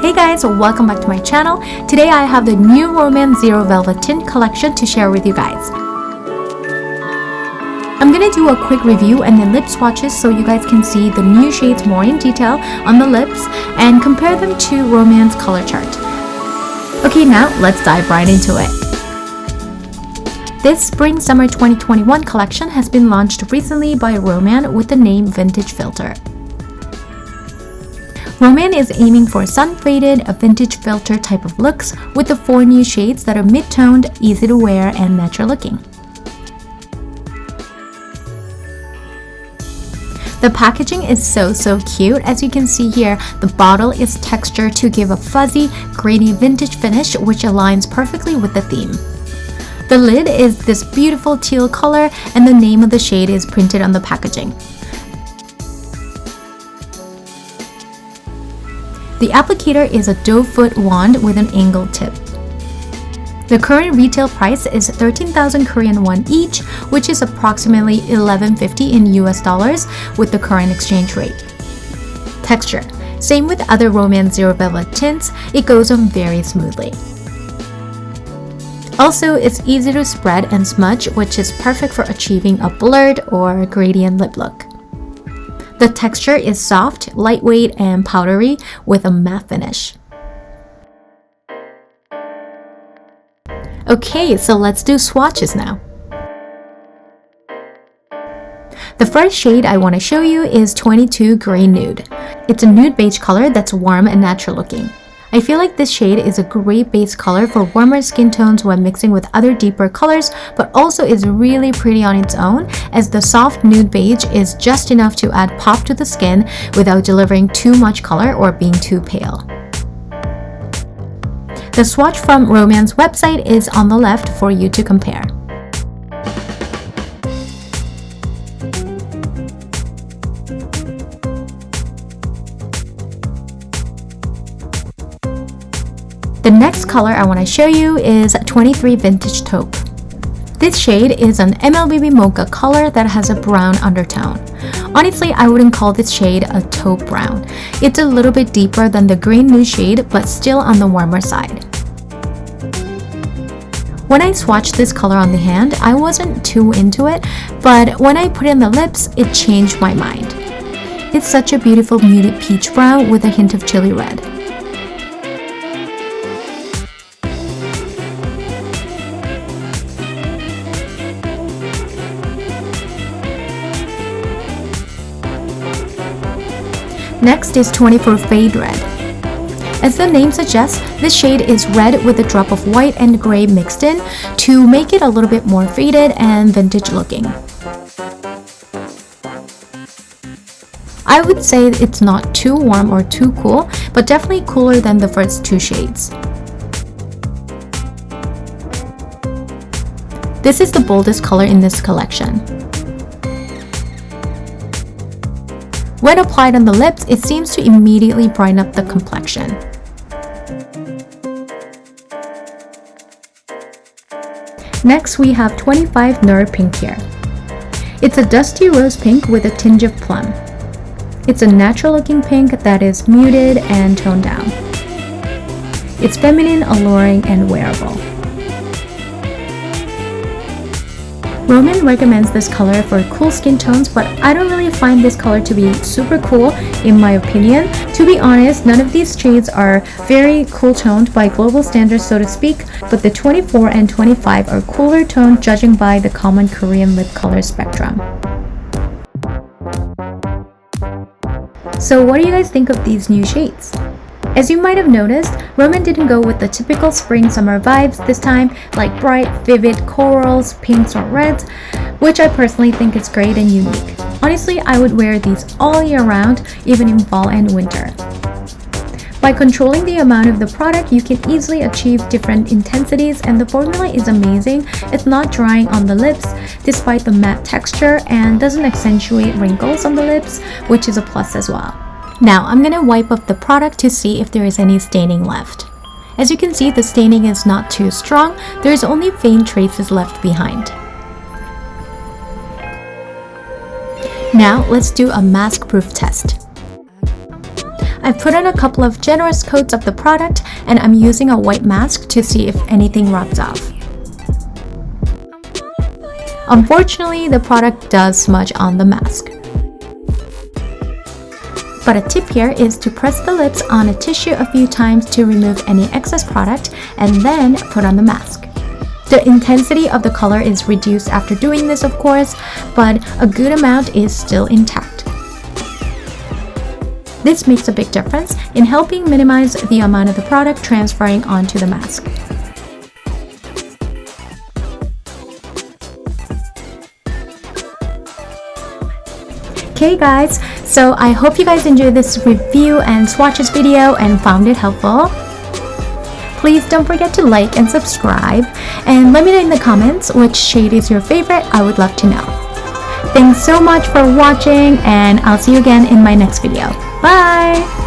Hey guys, welcome back to my channel. Today I have the new Roman Zero Velvet Tint collection to share with you guys. I'm gonna do a quick review and then lip swatches so you guys can see the new shades more in detail on the lips and compare them to Roman's color chart. Okay, now let's dive right into it. This Spring Summer 2021 collection has been launched recently by Roman with the name Vintage Filter. Roman is aiming for sun-faded, a vintage filter type of looks with the four new shades that are mid-toned, easy to wear, and natural looking. The packaging is so so cute. As you can see here, the bottle is textured to give a fuzzy, grainy vintage finish which aligns perfectly with the theme. The lid is this beautiful teal color and the name of the shade is printed on the packaging. The applicator is a doe foot wand with an angled tip. The current retail price is 13,000 Korean won each, which is approximately 1150 in US dollars with the current exchange rate. Texture. Same with other Roman Zero Velvet tints, it goes on very smoothly. Also, it's easy to spread and smudge, which is perfect for achieving a blurred or gradient lip look. The texture is soft, lightweight, and powdery with a matte finish. Okay, so let's do swatches now. The first shade I want to show you is 22 Grey Nude. It's a nude beige color that's warm and natural looking. I feel like this shade is a great base color for warmer skin tones when mixing with other deeper colors, but also is really pretty on its own as the soft nude beige is just enough to add pop to the skin without delivering too much color or being too pale. The swatch from Romance website is on the left for you to compare. The next color I want to show you is 23 Vintage Taupe. This shade is an MLBB Mocha color that has a brown undertone. Honestly, I wouldn't call this shade a taupe brown. It's a little bit deeper than the green nude shade, but still on the warmer side. When I swatched this color on the hand, I wasn't too into it, but when I put it in the lips, it changed my mind. It's such a beautiful muted peach brown with a hint of chili red. Next is 24 Fade Red. As the name suggests, this shade is red with a drop of white and gray mixed in to make it a little bit more faded and vintage looking. I would say it's not too warm or too cool, but definitely cooler than the first two shades. This is the boldest color in this collection. When applied on the lips, it seems to immediately brighten up the complexion. Next, we have 25 Nerd Pink here. It's a dusty rose pink with a tinge of plum. It's a natural looking pink that is muted and toned down. It's feminine, alluring, and wearable. Roman recommends this color for cool skin tones, but I don't really find this color to be super cool in my opinion. To be honest, none of these shades are very cool toned by global standards so to speak, but the 24 and 25 are cooler toned judging by the common Korean lip color spectrum. So what do you guys think of these new shades? As you might have noticed, Roman didn't go with the typical spring summer vibes this time, like bright, vivid corals, pinks, or reds, which I personally think is great and unique. Honestly, I would wear these all year round, even in fall and winter. By controlling the amount of the product, you can easily achieve different intensities and the formula is amazing. It's not drying on the lips despite the matte texture and doesn't accentuate wrinkles on the lips, which is a plus as well. Now I'm gonna wipe up the product to see if there is any staining left. As you can see, the staining is not too strong, there is only faint traces left behind. Now let's do a mask proof test. I've put on a couple of generous coats of the product and I'm using a white mask to see if anything rubs off. Unfortunately, the product does smudge on the mask. But a tip here is to press the lips on a tissue a few times to remove any excess product and then put on the mask. The intensity of the color is reduced after doing this, of course, but a good amount is still intact. This makes a big difference in helping minimize the amount of the product transferring onto the mask. Okay guys, so I hope you guys enjoyed this review and swatches video and found it helpful. Please don't forget to like and subscribe and let me know in the comments which shade is your favorite, I would love to know. Thanks so much for watching and I'll see you again in my next video. Bye!